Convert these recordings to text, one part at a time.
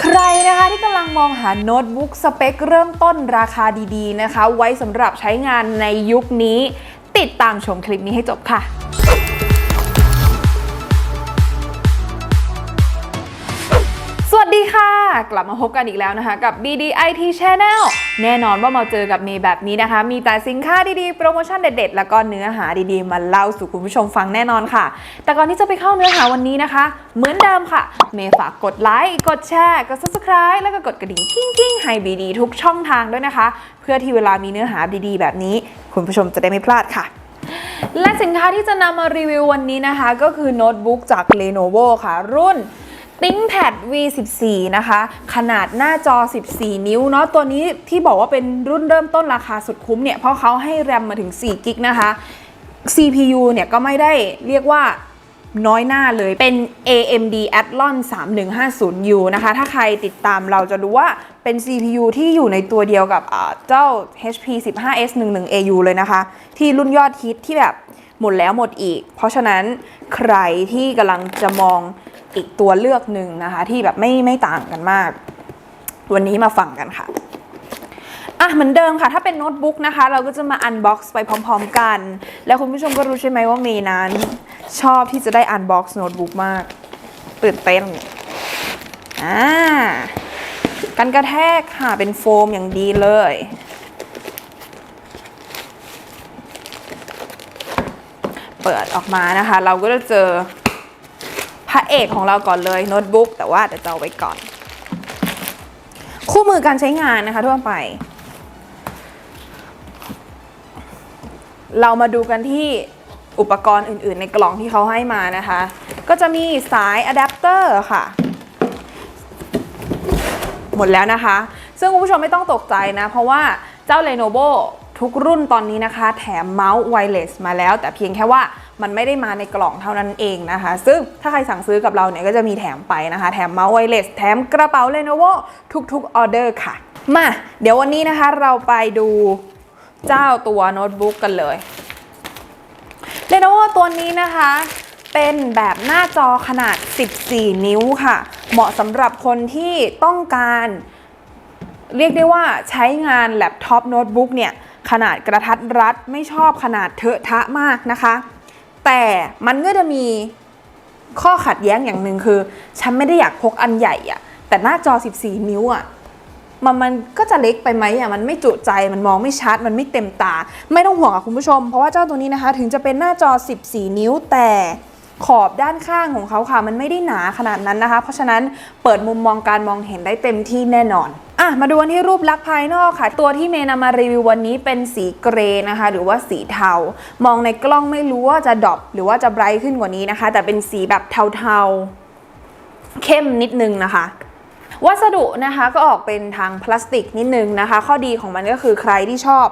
ใครนะคะที่กำลังมองหาโน้ตบุ๊กสเปคเริ่มต้นราคาดีๆนะคะ ไว้สำหรับใช้งานในยุคนี้ ติดตามชมคลิปนี้ให้จบค่ะ กลับมาพบกันอีกแล้วนะคะ กับ BDIT Channel แน่นอนว่ามาเจอกับเมย์แบบนี้นะคะ มีแต่สินค้าดีๆ โปรโมชั่นเด็ดๆ แล้วก็เนื้อหาดีๆ มาเล่าสู่คุณผู้ชมฟังแน่นอนค่ะ แต่ก่อนที่จะไปเข้าเนื้อหาวันนี้นะคะ เหมือนเดิมค่ะ เมย์ฝากกดไลค์กดแชร์กด subscribe แล้วก็กดกระดิ่งกิ้งๆให้ BD ทุกช่องทางด้วยนะคะ เพื่อที่เวลามีเนื้อหาดีๆ แบบนี้ คุณผู้ชมจะได้ไม่พลาดค่ะและสินค้าที่จะนำมารีวิววันนี้นะคะ ก็คือโน้ตบุ๊กจาก Lenovo ค่ะ รุ่น ThinkPad V14 นะคะ ขนาดหน้าจอ 14 นิ้วเนาะตัวนี้ที่บอกว่าเป็นรุ่นเริ่มต้นราคาสุดคุ้มเนี่ย เพราะเขาให้แรมมาถึง4กิกนะคะ CPU เนี่ยก็ไม่ได้เรียกว่าน้อยหน้าเลยเป็น AMD Athlon 3150U นะคะ ถ้าใครติดตามเราจะรู้ว่าเป็น CPU ที่อยู่ในตัวเดียวกับเจ้า HP 15S 11AU เลยนะคะ ที่รุ่นยอดฮิตที่แบบหมดแล้วหมดอีก เพราะฉะนั้นใครที่กำลังจะมอง อีกตัวเลือกหนึ่งนะคะ ที่แบบไม่ไม่ต่างกันมาก วันนี้มาฟังกันค่ะอะเหมือนเดิมค่ะ ถ้าเป็นโน้ตบุ๊กนะคะ เราก็จะมาอันบ็อกซ์ไปพร้อม ๆกัน แล้วคุณผู้ชมก็รู้ใช่ไหมว่าเมย์นั้น ชอบที่จะได้อันบ็อกซ์โน้ตบุ๊กมาก ตื่นเต้นอ่ากันกระแทกค่ะ เป็นโฟมอย่างดีเลย เปิดออกมานะคะ เราก็จะเจอ ระเอกของเราก่อนเลยโน้ตบุ๊กแต่ว่าเดี๋ยวจะเอาไว้ก่อน คู่มือการใช้งานนะคะทั่วไป เรามาดูกันที่อุปกรณ์อื่นๆ ในกล่องที่เขาให้มานะคะ ก็จะมีสายอะแดปเตอร์ค่ะ หมดแล้วนะคะ ซึ่งคุณผู้ชมไม่ต้องตกใจนะ เพราะว่าเจ้า Lenovo ทุกรุ่นตอนนี้นะคะ แถมเมาส์ไวเลสมาแล้ว แต่เพียงแค่ว่ามันไม่ได้มาในกล่องเท่านั้นเองนะคะ ซึ่งถ้าใครสั่งซื้อกับเราเนี่ยก็จะมีแถมไปนะคะ แถมเมาส์ไวเลสแถมกระเป๋า Lenovo ทุกๆออเดอร์ค่ะ มาเดี๋ยววันนี้นะคะเราไปดูเจ้าตัวโน้ตบุ๊กกันเลย Lenovo ตัวนี้นะคะเป็นแบบหน้าจอขนาด 14 นิ้วค่ะ เหมาะสำหรับคนที่ต้องการ เรียกได้ว่าใช้งานแล็ปท็อปโน้ตบุ๊กเนี่ย ขนาดกระทัดรัดไม่ชอบขนาดเถอะทะมากนะคะ แต่มันก็จะมีข้อขัดแย้งอย่างหนึ่งคือ ฉันไม่ได้อยากพกอันใหญ่อะแต่หน้าจอ 14 นิ้วอะมันมันก็จะเล็กไปไหมอะมันไม่จุใจมันมองไม่ชัด มันไม่เต็มตา ไม่ต้องห่วงอะคุณผู้ชม เพราะว่าเจ้าตัวนี้นะคะ ถึงจะเป็นหน้าจอ 14 นิ้วแต่ขอบด้านข้างของเขาค่ะ มันไม่ได้หนาขนาดนั้นนะคะ เพราะฉะนั้นเปิดมุมมองการมองเห็นได้เต็มที่แน่นอน อะมาดูกันที่รูปลักษณ์ภายนอกค่ะ ตัวที่เมย์นำมารีวิววันนี้เป็นสีเกรย์นะคะ หรือว่าสีเทา มองในกล้องไม่รู้ว่าจะดรอปหรือว่าจะไบรท์ขึ้นกว่านี้นะคะ แต่เป็นสีแบบเทาๆ เข้มนิดนึงนะคะวัสดุนะคะก็ออกเป็นทางพลาสติกนิดนึงนะคะ ข้อดีของมันก็คือใครที่ชอบ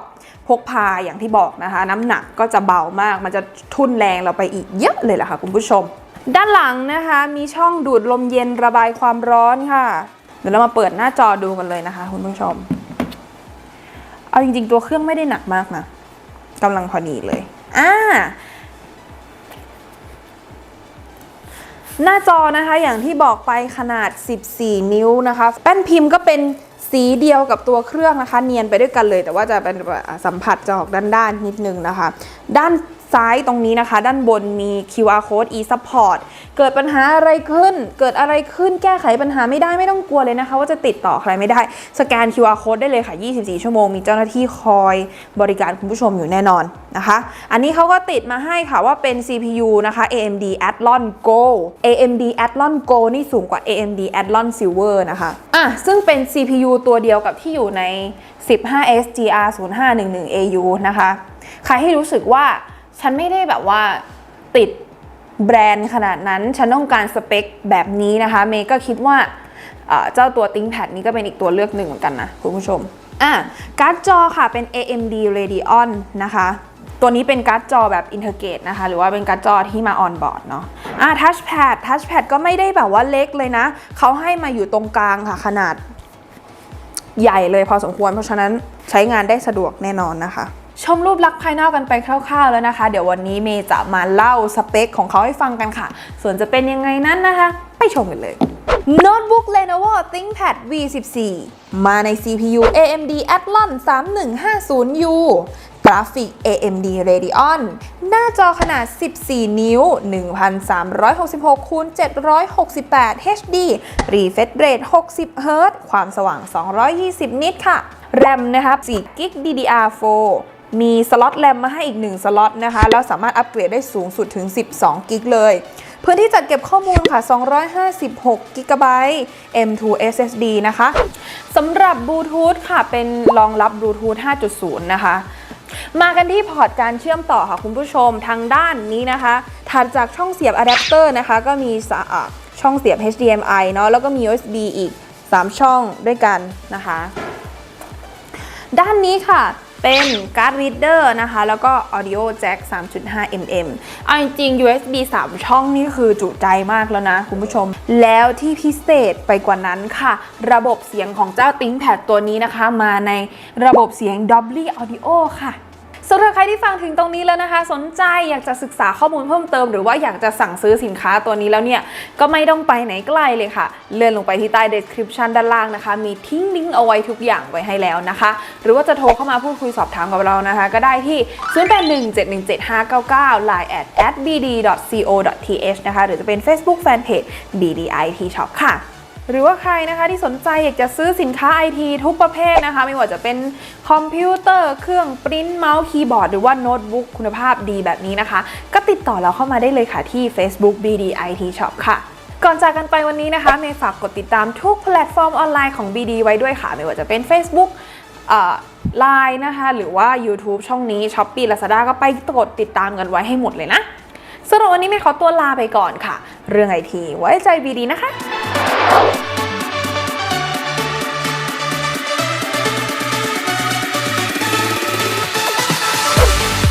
พกพาอย่างที่บอกนะคะ น้ำหนักก็จะเบามาก มันจะทุ่นแรงเราไปอีกเยอะเลยแหละค่ะคุณผู้ชม ด้านหลังนะคะมีช่องดูดลมเย็นระบายความร้อนค่ะ ดี๋ยวเรามาเปิดหน้าจอดูกันเลยนะคะ คุณผู้ชม เอาจริงๆ ตัวเครื่องไม่ได้หนักมากนะกำลังพอดีเลยอ่าหน้าจอนะคะอย่างที่บอกไปขนาด 14 นิ้วนะคะ แป้นพิมพ์ก็เป็นสีเดียวกับตัวเครื่องนะคะ เนียนไปด้วยกันเลย แต่ว่าจะเป็นแบบสัมผัสจะออกด้านๆนิดนึงนะคะ ด้าน ซ้ายตรงนี้นะคะ ด้านบนมี QR code e-support เกิดปัญหาอะไรขึ้น เกิดอะไรขึ้นแก้ไขปัญหาไม่ได้ไม่ต้องกลัวเลยนะคะ ว่าจะติดต่อใครไม่ได้ สแกน QR code ได้เลยค่ะ 24 ชั่วโมง มีเจ้าหน้าที่คอยบริการคุณผู้ชมอยู่แน่นอนนะคะ อันนี้เขาก็ติดมาให้ค่ะว่าเป็น CPU นะคะ AMD Athlon Go AMD Athlon Go นี่สูงกว่า AMD Athlon Silver นะคะอะซึ่งเป็น CPU ตัวเดียวกับที่อยู่ใน 15S GR 0511 AU นะคะ ใครให้รู้สึกว่า ฉันไม่ได้แบบว่าติดแบรนด์ขนาดนั้น ฉันต้องการสเปคแบบนี้นะคะ เมย์ก็คิดว่าเจ้าตัว ThinkPad นี้ก็เป็นอีกตัวเลือกหนึ่งเหมือนกันนะ คุณผู้ชม อะ การ์ดจอค่ะเป็น AMD Radeon นะคะ ตัวนี้เป็นการ์ดจอแบบ Integrate นะคะ หรือว่าเป็นการ์ดจอที่มา on board เนาะ อะ Touchpad Touchpad ก็ไม่ได้แบบว่าเล็กเลยนะ เขาให้มาอยู่ตรงกลางค่ะขนาดใหญ่เลยพอสมควร เพราะฉะนั้นใช้งานได้สะดวกแน่นอนนะคะ ชมรูปลักษณ์ภายนอกกันไปคร่าวๆแล้วนะคะ เดี๋ยววันนี้เมย์จะมาเล่าสเปคของเขาให้ฟังกันค่ะ ส่วนจะเป็นยังไงนั้นนะคะ ไปชมกันเลยโน้ตบุ๊ก Lenovo ThinkPad V14 มาใน CPU AMD Athlon 3150U กราฟิก AMD Radeon หน้าจอขนาด 14 นิ้ว 1366คูณ768 HD refresh rate 60 Hz ความสว่าง 220 นิตค่ะ แรมนะคะ4 g b DDR4 มีสล็อตแรมมาให้อีก 1 สล็อตนะคะ แล้วสามารถอัปเกรดได้สูงสุดถึง 12 กิกเลย พื้นที่จัดเก็บข้อมูลค่ะ 256 กิกะไบต์ M2 SSD นะคะสำหรับบลูทูธค่ะ เป็นรองรับบลูทูธ 5.0 นะคะ มากันที่พอร์ตการเชื่อมต่อค่ะคุณผู้ชมทางด้านนี้นะคะ ถัดจากช่องเสียบอะแดปเตอร์นะคะ ก็มีช่องเสียบ HDMI เนาะ แล้วก็มี USB อีก 3 ช่องด้วยกันนะคะ ด้านนี้ค่ะ เป็นการ์ดรีดเดอร์นะคะ แล้วก็ Audio Jack 3.5 mm เอาจริงๆ USB 3 ช่องนี่คือจุใจมากแล้วนะคุณผู้ชม แล้วที่พิเศษไปกว่านั้นค่ะ ระบบเสียงของเจ้า ThinkPad ตัวนี้นะคะ มาในระบบเสียง Dolby Audio ค่ะ สำหรับใครที่ฟังถึงตรงนี้แล้วนะคะ สนใจอยากจะศึกษาข้อมูลเพิ่มเติม หรือว่าอยากจะสั่งซื้อสินค้าตัวนี้แล้วเนี่ย ก็ไม่ต้องไปไหนไกลเลยค่ะ เลื่อนลงไปที่ใต้ description ด้านล่างนะคะ มีทิ้งลิงก์เอาไว้ทุกอย่างไว้ให้แล้วนะคะ หรือว่าจะโทรเข้ามาพูดคุยสอบถามกับเรานะคะ ก็ได้ที่ 0817175599 line at at bd.co.th นะคะ หรือจะเป็น Facebook Fanpage BDIT Shop ค่ะ หรือว่าใครนะคะที่สนใจอยากจะซื้อสินค้าไอทีทุกประเภทนะคะ ไม่ว่าจะเป็นคอมพิวเตอร์ เครื่องปริ้นเมาส์คีย์บอร์ด หรือว่าโน้ตบุ๊กคุณภาพดีแบบนี้นะคะ ก็ติดต่อเราเข้ามาได้เลยค่ะที่ Facebook BDIT Shop ค่ะก่อนจากกันไปวันนี้นะคะเมย์ฝากกดติดตามทุกแพลตฟอร์มออนไลน์ของ BD ไว้ด้วยค่ะ ไม่ว่าจะเป็น Facebook ไลน์นะคะ หรือว่า YouTube ช่องนี้ s h อ p e e Lazada ก็ไปกดติดตามกันไว้ให้หมดเลยนะสำหรับวันนี้ไม่ขอตัวลาไปก่อนค่ะ เรื่องไอทีไว้ใจ BD นะคะ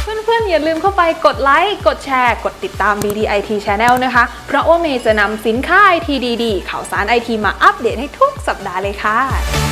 เพื่อนๆ อย่าลืมเข้าไปกดไลค์ กดแชร์ กดติดตาม BDIT Channel นะคะ เพราะว่าเมย์จะนำสินค้าไอทีดีๆ ข่าวสารไอทีมาอัปเดตให้ทุกสัปดาห์เลยค่ะ